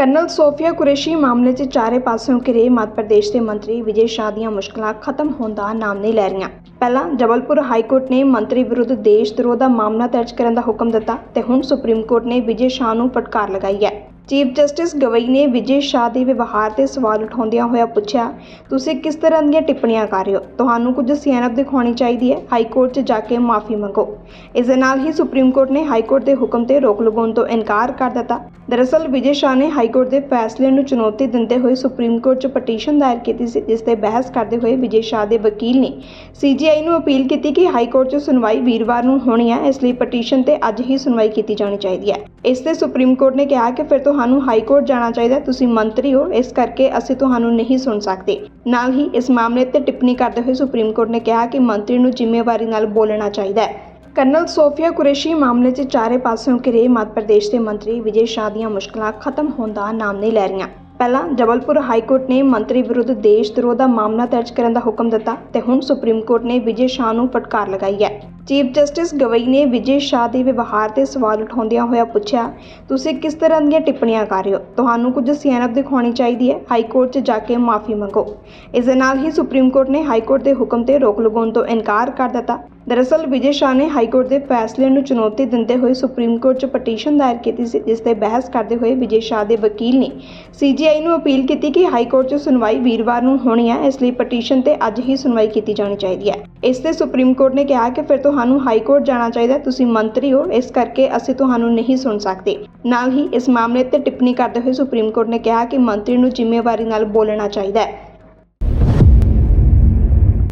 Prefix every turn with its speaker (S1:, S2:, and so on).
S1: Colonel Sophia Qureshi ਮਾਮਲੇ 'ਚ ਚਾਰੇ ਪਾਸਿਓਂ ਘਿਰੇ ਮੱਧ ਪ੍ਰਦੇਸ਼ ਦੇ ਮੰਤਰੀ ਵਿਜੇ ਸ਼ਾਹ ਦੀਆਂ ਮੁਸ਼ਕਲਾਂ ਖਤਮ ਹੋਣ ਦਾ ਨਾਮ ਨਹੀਂ ਲੈ ਰਹੀਆਂ। ਪਹਿਲਾਂ ਜਬਲਪੁਰ ਹਾਈ ਕੋਰਟ ਨੇ ਮੰਤਰੀ ਵਿਰੁੱਧ ਦੇਸ਼ ਧਰੋਹ ਦਾ ਮਾਮਲਾ ਦਰਜ ਕਰਨ ਦਾ ਹੁਕਮ ਦਿੱਤਾ ਤੇ ਹੁਣ ਸੁਪਰੀਮ ਕੋਰਟ ਨੇ ਵਿਜੇ ਸ਼ਾਹ ਨੂੰ ਫਟਕਾਰ ਲਗਾਈ ਹੈ। ਚੀਫ ਜਸਟਿਸ ਗਵਈ ਨੇ ਵਿਜੇ ਸ਼ਾਹ ਦੇ ਵਿਵਹਾਰ ਤੇ ਸਵਾਲ ਉਠਾਉਂਦਿਆਂ ਹੋਇਆ ਪੁੱਛਿਆ, ਤੁਸੀਂ ਕਿਸ ਤਰ੍ਹਾਂ ਦੀਆਂ ਟਿੱਪਣੀਆਂ ਕਰ ਰਹੇ ਹੋ? ਤੁਹਾਨੂੰ ਕੁਝ ਸਿਆਣਪ ਦਿਖਾਉਣੀ ਚਾਹੀਦੀ ਹੈ? ਹਾਈ ਕੋਰਟ 'ਚ ਜਾ ਕੇ ਮਾਫੀ ਮੰਗੋ। ਇਸ ਦੇ ਨਾਲ ਹੀ ਸੁਪਰੀਮ ਕੋਰਟ ਨੇ ਹਾਈ ਕੋਰਟ ਦੇ ਹੁਕਮ ਤੇ ਰੋਕ ਲਗਾਉਣ ਤੋਂ ਇਨਕਾਰ ਕਰ ਦਿੱਤਾ। ਦਰਅਸਲ ਵਿਜੇ ਸ਼ਾਹ ਨੇ ਹਾਈ ਕੋਰਟ ਦੇ ਫੈਸਲੇ ਨੂੰ ਚੁਣੌਤੀ ਦਿੰਦੇ ਹੋਏ ਸੁਪਰੀਮ ਕੋਰਟ 'ਚ ਪਟੀਸ਼ਨ ਦਾਇਰ ਕੀਤੀ ਸੀ, ਜਿਸ ਤੇ ਬਹਿਸ ਕਰਦੇ ਹੋਏ ਵਿਜੇ ਸ਼ਾਹ ਦੇ ਵਕੀਲ ਨੇ ਸੀਜੀਆਈ ਨੂੰ ਅਪੀਲ ਕੀਤੀ ਕਿ ਹਾਈ ਕੋਰਟ 'ਚ ਸੁਣਵਾਈ ਵੀਰਵਾਰ ਨੂੰ ਹੋਣੀ ਹੈ, ਇਸ ਲਈ ਪਟੀਸ਼ਨ ਤੇ ਅੱਜ ਹੀ ਸੁਣਵਾਈ ਕੀਤੀ ਜਾਣੀ ਚਾਹੀਦੀ ਹੈ। ਇਸ ਤੇ ਸੁਪਰੀਮ ਕੋਰਟ ਨੇ ਕਿਹਾ ਕਿ ਫਿਰ ਤੁਹਾਨੂੰ ਹਾਈ ਕੋਰਟ ਜਾਣਾ ਚਾਹੀਦਾ ਤੁਸੀਂ ਮੰਤਰੀ ਹੋ, ਇਸ ਕਰਕੇ ਅਸੀਂ ਤੁਹਾਨੂੰ ਨਹੀਂ ਸੁਣ ਸਕਦੇ। ਨਾਲ ਹੀ ਇਸ ਮਾਮਲੇ ਤੇ ਟਿੱਪਣੀ ਕਰਦੇ ਹੋਏ ਸੁਪਰੀਮ ਕੋਰਟ ਨੇ ਕਿਹਾ ਕਿ ਮੰਤਰੀ ਨੂੰ ਜ਼ਿੰਮੇਵਾਰੀ ਨਾਲ ਬੋਲਣਾ ਚਾਹੀਦਾ ਹੈ। ਕਰਨਲ ਸੋਫੀਆ ਕੁਰੇਸ਼ੀ ਮਾਮਲੇ 'ਚ ਚਾਰੇ ਪਾਸਿਓਂ ਘਿਰੇ ਮੱਧ ਪ੍ਰਦੇਸ਼ ਦੇ ਮੰਤਰੀ ਵਿਜੇ ਸ਼ਾਹ ਦੀਆਂ ਮੁਸ਼ਕਲਾਂ ਖਤਮ ਹੋਣ ਦਾ ਨਾਮ ਨਹੀਂ ਲੈ ਰਹੀਆਂ। ਪਹਿਲਾਂ ਜਬਲਪੁਰ ਹਾਈ ਕੋਰਟ ਨੇ ਮੰਤਰੀ ਵਿਰੁੱਧ ਦੇਸ਼ ਧਰੋਹ ਦਾ ਮਾਮਲਾ ਦਰਜ ਕਰਨ ਦਾ ਹੁਕਮ ਦਿੱਤਾ ਤੇ ਹੁਣ ਸੁਪਰੀਮ ਕੋਰਟ ਨੇ ਵਿਜੇ ਸ਼ਾਹ ਨੂੰ ਫਟਕਾਰ ਲਗਾਈ ਹੈ। ਚੀਫ ਜਸਟਿਸ ਗਵਈ ਨੇ ਵਿਜੇ ਸ਼ਾਹ ਦੇ ਵਿਵਹਾਰ ਤੇ ਸਵਾਲ ਉਠਾਉਂਦਿਆਂ ਹੋਇਆ ਪੁੱਛਿਆ, ਤੁਸੀਂ ਕਿਸ ਤਰ੍ਹਾਂ ਦੀਆਂ ਟਿੱਪਣੀਆਂ ਕਰ ਰਹੇ ਹੋ? ਤੁਹਾਨੂੰ ਕੁਝ ਸਿਆਣਪ ਦਿਖਾਉਣੀ ਚਾਹੀਦੀ ਹੈ। ਹਾਈ ਕੋਰਟ 'ਚ ਜਾ ਕੇ ਮਾਫੀ ਮੰਗੋ। ਇਸ ਦੇ ਨਾਲ ਹੀ ਸੁਪਰੀਮ ਕੋਰਟ ਨੇ ਹਾਈ ਕੋਰਟ ਦੇ ਹੁਕਮ ਤੇ ਰੋਕ ਲਗਾਉਣ ਤੋਂ ਇਨਕਾਰ ਕਰ ਦਿੱਤਾ। ਦਰਅਸਲ, ਵਿਜੇ ਸ਼ਾਹ ਨੇ ਹਾਈ ਕੋਰਟ ਦੇ ਫੈਸਲੇ ਨੂੰ ਚੁਣੌਤੀ ਦਿੰਦੇ ਹੋਏ ਸੁਪਰੀਮ ਕੋਰਟ 'ਚ ਪਟੀਸ਼ਨ ਦਾਇਰ ਕੀਤੀ ਸੀ, ਜਿਸ ਤੇ ਬਹਿਸ ਕਰਦੇ ਹੋਏ ਵਿਜੇ ਸ਼ਾਹ ਦੇ ਵਕੀਲ ਨੇ ਸੀਜੀਆਈ ਨੂੰ ਅਪੀਲ ਕੀਤੀ ਕਿ ਹਾਈ ਕੋਰਟ 'ਚ ਸੁਣਵਾਈ ਵੀਰਵਾਰ ਨੂੰ ਹੋਣੀ ਹੈ, ਇਸ ਲਈ ਪਟੀਸ਼ਨ ਤੇ ਅੱਜ ਹੀ ਸੁਣਵਾਈ ਕੀਤੀ ਜਾਣੀ ਚਾਹੀਦੀ ਹੈ। ਇਸ ਤੇ ਸੁਪਰੀਮ ਕੋਰਟ ਨੇ ਕਿਹਾ ਕਿ ਫਿਰ ਤੁਹਾਨੂੰ ਹਾਈ ਕੋਰਟ ਜਾਣਾ ਚਾਹੀਦਾ ਤੁਸੀਂ ਮੰਤਰੀ ਹੋ, ਇਸ ਕਰਕੇ ਅਸੀਂ ਤੁਹਾਨੂੰ ਨਹੀਂ ਸੁਣ ਸਕਦੇ। ਨਾਲ ਹੀ ਇਸ ਮਾਮਲੇ ਤੇ ਟਿੱਪਣੀ ਕਰਦੇ ਹੋਏ ਸੁਪਰੀਮ ਕੋਰਟ ਨੇ ਕਿਹਾ ਕਿ ਮੰਤਰੀ ਨੂੰ ਜ਼ਿੰਮੇਵਾਰੀ ਨਾਲ ਬੋਲਣਾ ਚਾਹੀਦਾ ਹੈ।